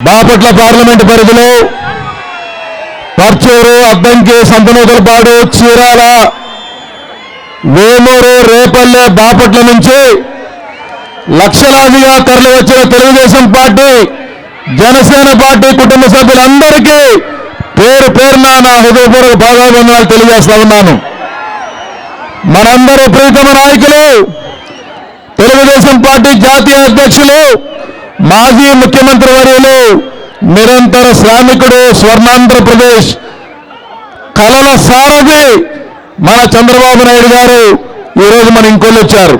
Bapatla parliament పరిధిలో పర్చూరు అద్దంకి సంతనూతలపాడు చీరాల వేమూరు రేపల్లె బాపట్ల నుంచి లక్షలాదిగా తరలి వచ్చిన తెలుగుదేశం పార్టీ జనసేన పార్టీ కుటుంబ సభ్యులందరికీ పేరు పేరున నా హృదయపూర్వక భాగాభిమానాలు తెలియజేస్తా ఉన్నాను. మనందరూ ప్రీతమ నాయకులు తెలుగుదేశం పార్టీ జాతీయ అధ్యక్షులు మాజీ ముఖ్యమంత్రి వర్యులు నిరంతర శ్రామికుడు స్వర్ణాంధ్రప్రదేశ్ కలల సారథి మన చంద్రబాబు నాయుడు గారు ఈరోజు మన ఇంకొల్లొచ్చారు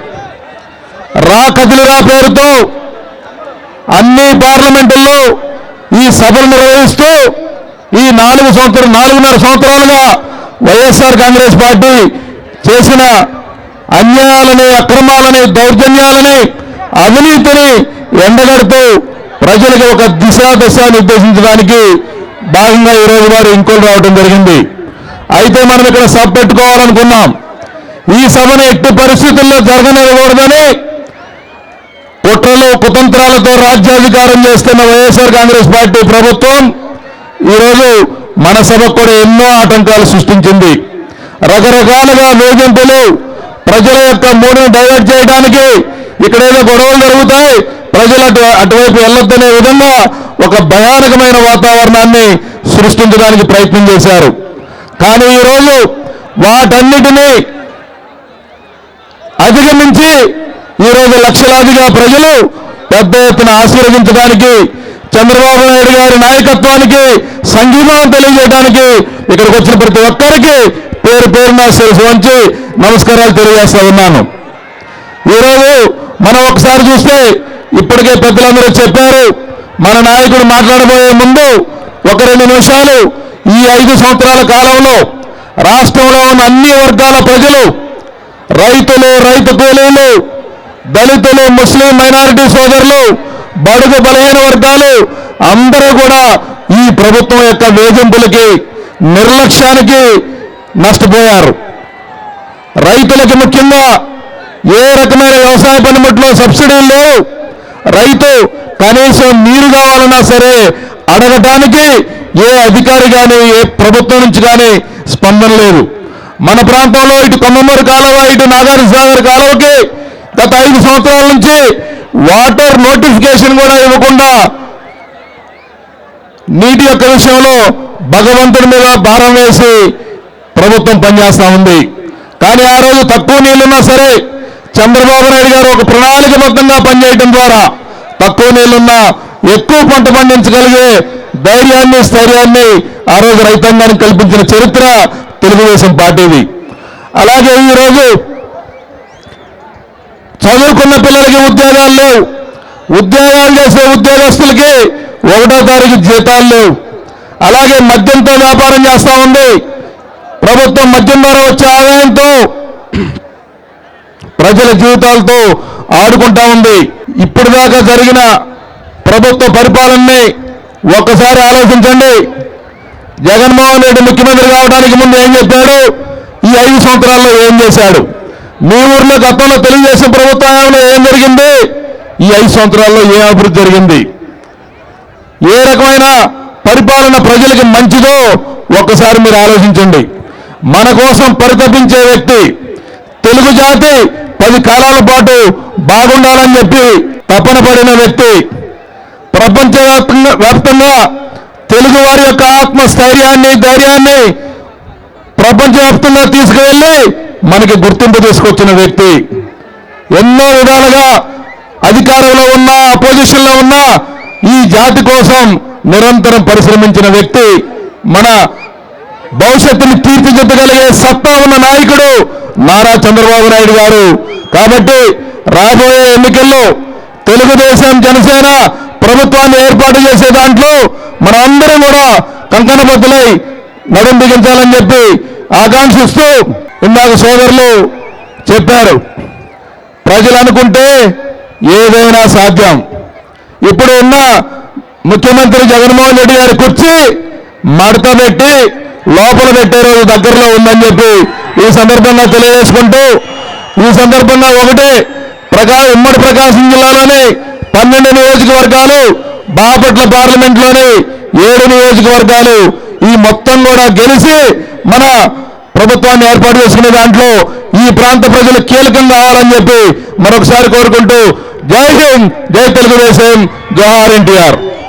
రా కదిలిరా పేరుతో అన్ని పార్లమెంటుల్లో ఈ సభలు నిర్వహిస్తూ ఈ నాలుగు సంవత్సరం నాలుగున్నర సంవత్సరాలుగా వైఎస్ఆర్ కాంగ్రెస్ పార్టీ చేసిన అన్యాయాలని అక్రమాలని దౌర్జన్యాలని అవినీతిని ఎండగడుతూ ప్రజలకు ఒక దిశా దశ నిర్దేశించడానికి భాగంగా ఈరోజు వారు ఇంకోలు రావడం జరిగింది. అయితే మనం ఇక్కడ సభ పెట్టుకోవాలనుకున్నాం. ఈ సభను ఎట్టి పరిస్థితుల్లో జరగనివ్వకూడదని కుట్రలు కుతంత్రాలతో రాజ్యాధికారం చేస్తున్న వైఎస్ఆర్ కాంగ్రెస్ పార్టీ ప్రభుత్వం ఈరోజు మన సభకు కూడా ఎన్నో ఆటంకాలు సృష్టించింది. రకరకాలుగా వేధింపులు ప్రజల యొక్క మూడును డైవర్ట్ చేయడానికి ఇక్కడ ఏదో గొడవలు జరుగుతాయి. ప్రజలు అటు అటువైపు వెళ్ళొద్దనే విధంగా ఒక భయానకమైన వాతావరణాన్ని సృష్టించడానికి ప్రయత్నం చేశారు. కానీ ఈరోజు వాటన్నిటినీ అధిగమించి ఈరోజు లక్షలాదిగా ప్రజలు పెద్ద ఎత్తున ఆశీర్వదించడానికి చంద్రబాబు నాయుడు గారి నాయకత్వానికి సంఘీభావం తెలియజేయడానికి ఇక్కడికి వచ్చిన ప్రతి ఒక్కరికి పేరు పేరున శిరసు వంచి నమస్కారాలు తెలియజేస్తా ఉన్నాను. ఈరోజు మనం ఒకసారి చూస్తే ఇప్పటికే పెద్దలందరూ చెప్పారు మన నాయకుడు మాట్లాడబోయే ముందు ఒక రెండు నిమిషాలు ఈ ఐదు సంవత్సరాల కాలంలో రాష్ట్రంలో ఉన్న అన్ని వర్గాల ప్రజలు రైతులు రైతు కూలీలు దళితులు ముస్లిం మైనారిటీ సోదరులు బడుగు బలహీన వర్గాలు అందరూ కూడా ఈ ప్రభుత్వం యొక్క వేధింపులకి నిర్లక్ష్యానికి నష్టపోయారు. రైతులకి ముఖ్యంగా ఏ రకమైన వ్యవసాయ పనిముట్లో సబ్సిడీలు లేవు. రైతు కనీసం నీరు కావాలన్నా సరే అడగటానికి ఏ అధికారి కానీ ఏ ప్రభుత్వం నుంచి కానీ స్పందన లేదు. మన ప్రాంతంలో ఇటు కొమ్మమూరు కాలువ ఇటు నాగార్జున సాగర్ కాలువకి గత ఐదు సంవత్సరాల నుంచి వాటర్ నోటిఫికేషన్ కూడా ఇవ్వకుండా నీటి యొక్క విషయంలో భగవంతుడి మీద భారం వేసి ప్రభుత్వం పనిచేస్తూ ఉంది. కానీ ఆ రోజు తక్కువ నీళ్ళున్నా సరే చంద్రబాబు నాయుడు గారు ఒక ప్రణాళికబద్ధంగా పనిచేయడం ద్వారా తక్కువ నీళ్ళున్న ఎక్కువ పంట పండించగలిగే ధైర్యాన్ని స్థైర్యాన్ని ఆ రోజు రైతాంగానికి కల్పించిన చరిత్ర తెలుగుదేశం పార్టీది. అలాగే ఈరోజు చదువుకున్న పిల్లలకి ఉద్యోగాలు లేవు. ఉద్యోగాలు చేసే ఉద్యోగస్తులకి ఒకటో తారీఖు జీతాలు లేవు. అలాగే మద్యంతో వ్యాపారం చేస్తా ఉంది. ప్రభుత్వం మద్యం ద్వారా వచ్చే ఆదాయంతో ప్రజల జీవితాలతో ఆడుకుంటా ఉంది. ఇప్పటిదాకా జరిగిన ప్రభుత్వ పరిపాలనని ఒక్కసారి ఆలోచించండి. జగన్మోహన్ రెడ్డి ముఖ్యమంత్రి కావడానికి ముందు ఏం చెప్పాడు? ఈ ఐదు సంవత్సరాల్లో ఏం చేశాడు? మీ ఊర్లో గతంలో తెలుగుదేశం ప్రభుత్వంలో ఏం జరిగింది? ఈ ఐదు సంవత్సరాల్లో ఏ అభివృద్ధి జరిగింది? ఏ రకమైన పరిపాలన ప్రజలకి మంచిదో ఒక్కసారి మీరు ఆలోచించండి. మన కోసం పరితపించే వ్యక్తి తెలుగు జాతి పది కాలాల పాటు బాగుండాలని చెప్పి తపన పడిన వ్యక్తి ప్రపంచవ్యాప్తంగా వ్యాప్తంగా తెలుగు వారి యొక్క ఆత్మస్థైర్యాన్ని ధైర్యాన్ని ప్రపంచవ్యాప్తంగా తీసుకువెళ్ళి మనకి గుర్తింపు తీసుకొచ్చిన వ్యక్తి. ఎన్నో విధాలుగా అధికారంలో ఉన్న అపోజిషన్లో ఉన్న ఈ జాతి కోసం నిరంతరం పరిశ్రమించిన వ్యక్తి మన భవిష్యత్తుని తీర్చిదిద్దగలిగే సత్తా ఉన్న నాయకుడు నారా చంద్రబాబు నాయుడు గారు. కాబట్టి రాబోయే ఎన్నికల్లో తెలుగుదేశం జనసేన ప్రభుత్వాన్ని ఏర్పాటు చేసే దాంట్లో మనందరం కూడా కంకణబద్దులై నడుం బిగించాలని చెప్పి ఆకాంక్షిస్తూ ఇందాక సోదరులు చెప్పారు. ప్రజలు అనుకుంటే ఏదైనా సాధ్యం. ఇప్పుడు ఉన్న ముఖ్యమంత్రి జగన్మోహన్ రెడ్డి గారి కుర్చీ మడత పెట్టి లోపల పెట్టే రోజు దగ్గరలో ఉందని చెప్పి ఈ సందర్భంగా తెలియజేసుకుంటూ ఈ సందర్భంగా ఒకటే ప్రకా ఉమ్మడి ప్రకాశం జిల్లాలోని పన్నెండు నియోజకవర్గాలు బాపట్ల పార్లమెంట్లోని ఏడు నియోజకవర్గాలు ఈ మొత్తం కూడా గెలిచి మన ప్రభుత్వాన్ని ఏర్పాటు చేసుకునే దాంట్లో ఈ ప్రాంత ప్రజలు కీలకం కావాలని చెప్పి మరొకసారి కోరుకుంటూ జై హింద్ జై తెలుగుదేశం జోహార్ ఎన్టీఆర్.